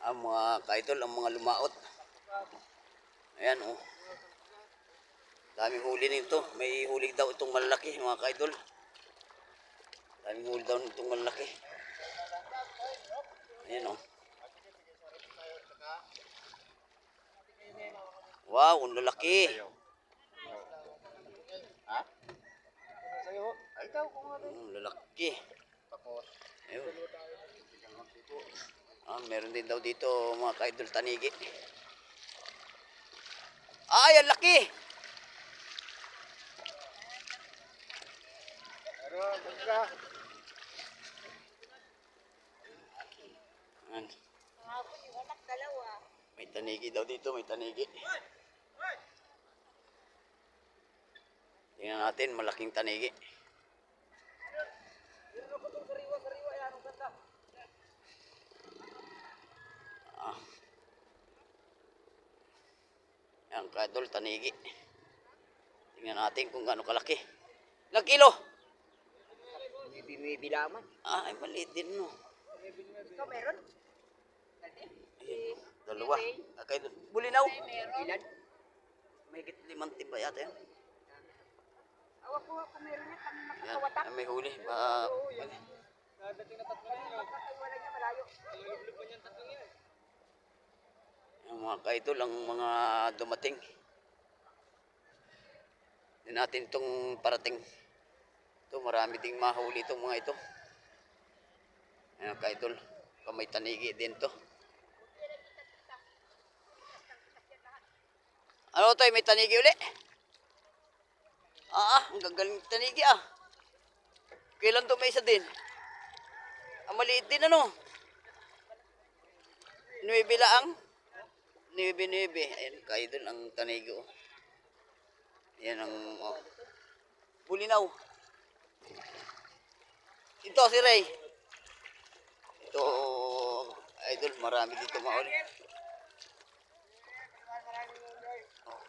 ang mga kaidol, ang mga lumaot. Ayan oh. Daming huli nito. May huli daw itong malaki mga kaidol. Daming huli daw itong malaki. Ayan oh. Wow, ang lalaki. Ha? Ay, ikaw kung ano. Ang lalaki. Tapos, Ayun. Ah, meron din daw dito mga ka-idol tanigi. Ay, ang laki! pero, basta. Ayan. May tanigi daw dito, may tanigi. Tingnan natin, malaking tanigi. Ah. Yan, kadol, tanigi. Tingnan natin kung gaano kalaki. Ilang kilo? Binibilaman. Ah, ay maliit din, no? Ikaw meron? Ayun, dalawa. Ah, kayo, bulinaw. Ilan? May git limang timba yata yan. Awak ko kung meron niya, kami makakawatak. ah, may huli. Ah, Dadating na tatlo niya. Makakaiwala niya malayo. yung mga kaidol, ang mga dumating. Hindi natin itong parating. Ito, marami ding mahuli itong mga ito. Ayan, kaidol. Kamay tanigi din to. Ano to, may tanigi uli? Ah, ah, ang gagaling tanigi ah. Kailan to may isa din? Ang maliit din ano? Nuebe laang? Nuebe. Ayan, kaidol ang tanigi oh. Ayan ang, oh. Bulinaw. Ito si Ray. Ito, idol, marami dito mauli. Oh.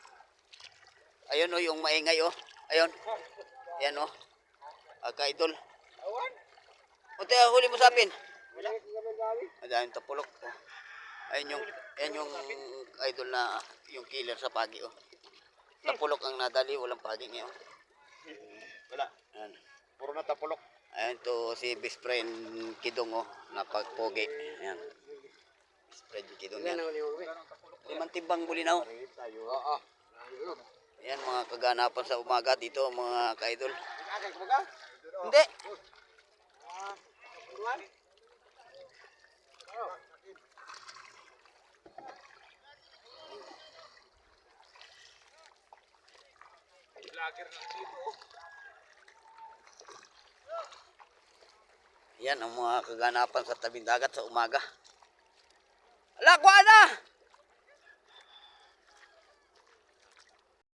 Ayun oh, yung maingay oh. Ayun. Ayan oh. Aka idol. Awan? O tayo, huli mo sa akin. Wala. Madaming tapulok. Oh. Ayun yung, ayun yung idol na yung killer sa pagi oh. Tapulok ang nadali, walang pagi ngayon. Wala. Ayan. Puro na tapulok. Ayan to si best friend Kidong oh, napagpogi. Ayan. Best friend Kidong yan. Limang timbang bulinaw. tayo. Oo. Ayan mga kaganapan sa umaga dito mga ka-idol. Hindi. Lager ng tipo. Yan ang mga kaganapan sa tabing dagat sa umaga. Ala, kuha na!